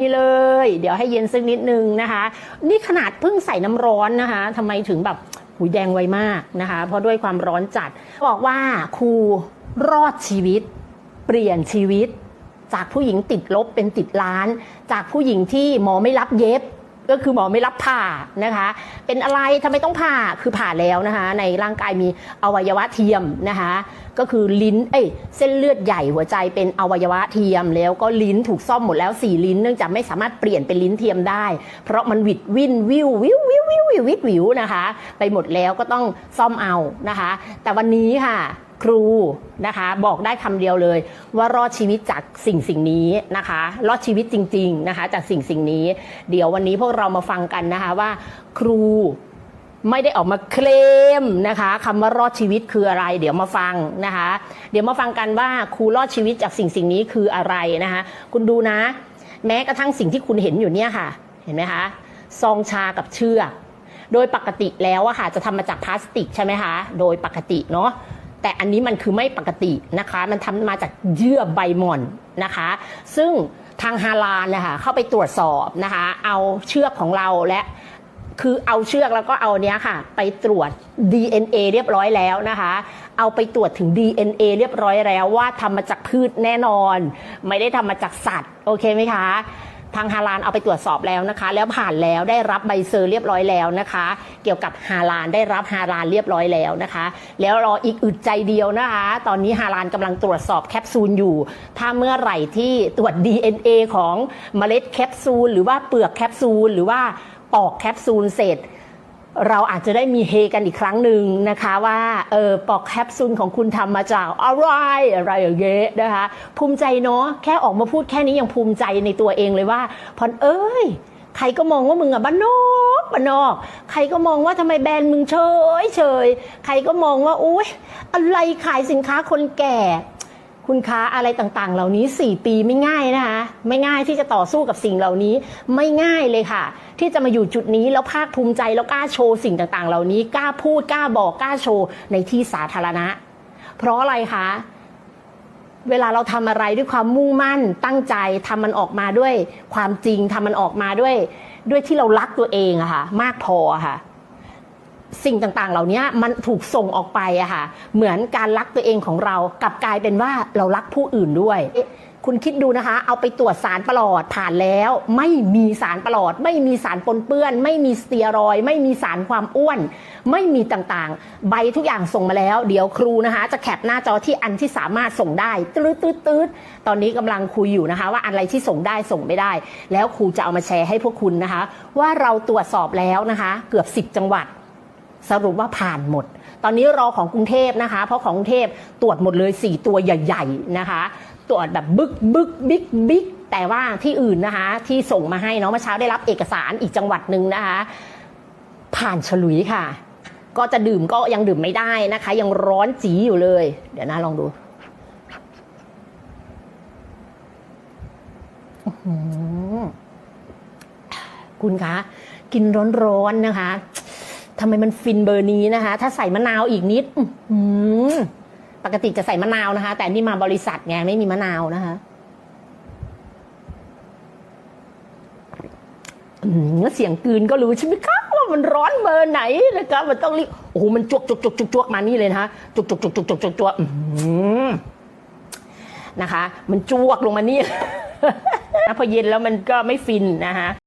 นี่เลย เดี๋ยวให้เย็นสักนิดนึงนะคะ นี่ขนาดเพิ่งใส่น้ำร้อนนะคะทำไมถึงแบบหูแดงไวมากนะคะ เพราะด้วยความร้อนจัด บอกว่าครูรอดชีวิต เปลี่ยนชีวิต จากผู้หญิงติดลบเป็นติดล้าน จากผู้หญิงที่หมอไม่รับเย็บ ก็คือหมอไม่รับผ่านะคะ เป็นอะไรทำไมต้องผ่าคือผ่าแล้วนะคะ ในร่างกายมีอวัยวะเทียมนะคะ ก็คือลิ้นเอ้ยเส้นเลือดใหญ่หัวใจเป็นอวัยวะเทียม แล้วก็ลิ้นถูกซ่อมหมดแล้วสี่ลิ้น เนื่องจากไม่สามารถเปลี่ยนเป็นลิ้นเทียมได้ เพราะมันวิดวินวิววิววิววิววิววิววิวนะคะ ไปหมดแล้วก็ต้องซ่อมเอานะคะ แต่วันนี้ค่ะ ครูนะคะ บอกได้คำเดียวเลย ว่ารอดชีวิตจากสิ่งสิ่งนี้นะคะ รอดชีวิตจริง ๆนะคะ จากสิ่งสิ่งนี้ เดี๋ยววันนี้พวกเรามาฟังกันนะคะว่า ครูไม่ได้ออกมาเคลมนะคะคำว่ารอดชีวิตคืออะไร เดี๋ยวมาฟังนะคะ เดี๋ยวมาฟังกันว่าครูรอดชีวิตจากสิ่งสิ่งนี้คืออะไรนะคะ คุณดูนะ แม้กระทั่งสิ่งที่คุณเห็นอยู่เนี่ยค่ะ เห็นไหมคะซองชากับเชือกโดยปกติแล้วอะค่ะจะทำมาจากพลาสติกใช่ไหมคะ โดยปกติเนาะ แต่อันนี้มันคือไม่ปกตินะคะ มันทำมาจากเยื่อใบหม่อนนะคะ ซึ่งทางฮาลานนะคะเข้าไปตรวจสอบนะคะ เอาเชือกของเราและคือเอาเชือกแล้วก็เอาเนี้ยค่ะ ไปตรวจ DNA เรียบร้อยแล้วนะคะ เอาไปตรวจถึง DNA เรียบร้อยแล้วว่าทำมาจากพืชแน่นอน ไม่ได้ทำมาจากสัตว์ โอเคไหมคะ ทางฮาลานเอาไปตรวจสอบแล้วนะคะ แล้วผ่านแล้วได้รับใบเซอร์เรียบร้อยแล้วนะคะ เกี่ยวกับฮาลานได้รับฮาลานเรียบร้อยแล้วนะคะ แล้วรออีกอึดใจเดียวนะคะ ตอนนี้ฮาลานกำลังตรวจสอบแคปซูลอยู่ ถ้าเมื่อไหร่ที่ตรวจ DNA ของเมล็ดแคปซูลหรือว่าเปลือกแคปซูลหรือว่าปอกแคปซูลเสร็จ เราอาจจะได้มีเฮกันอีกครั้งหนึ่งนะคะว่าเออปอกแคปซูลของคุณทำมาจากอะไรอะไรอย่างเงี้ยนะคะภูมิใจเนาะแค่ออกมาพูดแค่นี้ยังภูมิใจในตัวเองเลยว่าพรเอ้ยใครก็มองว่ามึงอะบ้านนอกบ้านนอก ใครก็มองว่าทำไมแบรนด์มึงเฉยเฉยใครก็มองว่าอุ้ยอะไรขายสินค้าคนแก่ คุณค้าอะไรต่างๆ เหล่านี้ 4 ปีไม่ง่ายนะคะไม่ง่ายที่จะต่อสู้กับสิ่งเหล่านี้ไม่ง่ายเลยค่ะ ที่จะมาอยู่จุดนี้แล้วภาคภูมิใจแล้วกล้าโชว์สิ่งต่างๆ เหล่านี้กล้าพูดกล้าบอกกล้าโชว์ในที่สาธารณะ เพราะอะไรคะเวลาเราทำอะไรด้วยความมุ่งมั่นตั้งใจทำมันออกมาด้วยความจริงทำมันออกมาด้วย ด้วยที่เรารักตัวเองอะค่ะมากพออะค่ะ สิ่งต่างๆ เหล่านี้มันถูกส่งออกไปอะค่ะ เหมือนการรักตัวเองของเรากลับกลายเป็นว่าเรารักผู้อื่นด้วย คุณคิดดูนะคะ เอาไปตรวจสารประหลอดผ่านแล้ว ไม่มีสารประหลอด ไม่มีสารปนเปื้อน ไม่มีสเตียรอย ไม่มีสารความอ้วน ไม่มีต่างๆ ใบทุกอย่างส่งมาแล้ว เดี๋ยวครูนะคะ จะแคปหน้าจอที่อันที่สามารถส่งได้ตืดตืดตืดตอนนี้กำลังคุยอยู่นะคะ ว่าอะไรที่ส่งได้ส่งไม่ได้ แล้วครูจะเอามาแชร์ให้พวกคุณนะคะ ว่าเราตรวจสอบแล้วนะคะ เกือบ 10 จังหวัด สรุปว่าผ่านหมดตอนนี้รอของกรุงเทพนะคะ เพราะของกรุงเทพตรวจหมดเลย 4 ตัวใหญ่ ๆ นะคะ ตรวจแบบบึกบึกบิ๊กบิ๊กแต่ว่าที่อื่นนะคะที่ส่งมาให้เนาะเมื่อเช้าได้รับเอกสารอีกจังหวัดหนึ่งนะคะ ผ่านฉลุยค่ะ ก็จะดื่มก็ยังดื่มไม่ได้นะคะ ยังร้อนจีอยู่เลย เดี๋ยวนะลองดูคุณคะ กินร้อนๆนะคะทำไมมันฟินเบอร์นี้นะคะ ถ้าใส่มะนาวอีกนิด อื้อ ปกติจะใส่มะนาวนะคะ แต่นี่มาบริษัทไงไม่มีมะนาวนะคะเสียงกืนก็รู้ใช่ไหมคะว่ามันร้อนเบอร์ไหนนะคะมันต้องรีบโอ้โหมันจวกจวกจวกจวกจวกมานี่เลยนะคะจวกจวกจวกจวกจวกจวกจวกนะคะ มันจวกลงมานี่พอเย็นแล้วมันก็ไม่ฟินนะคะ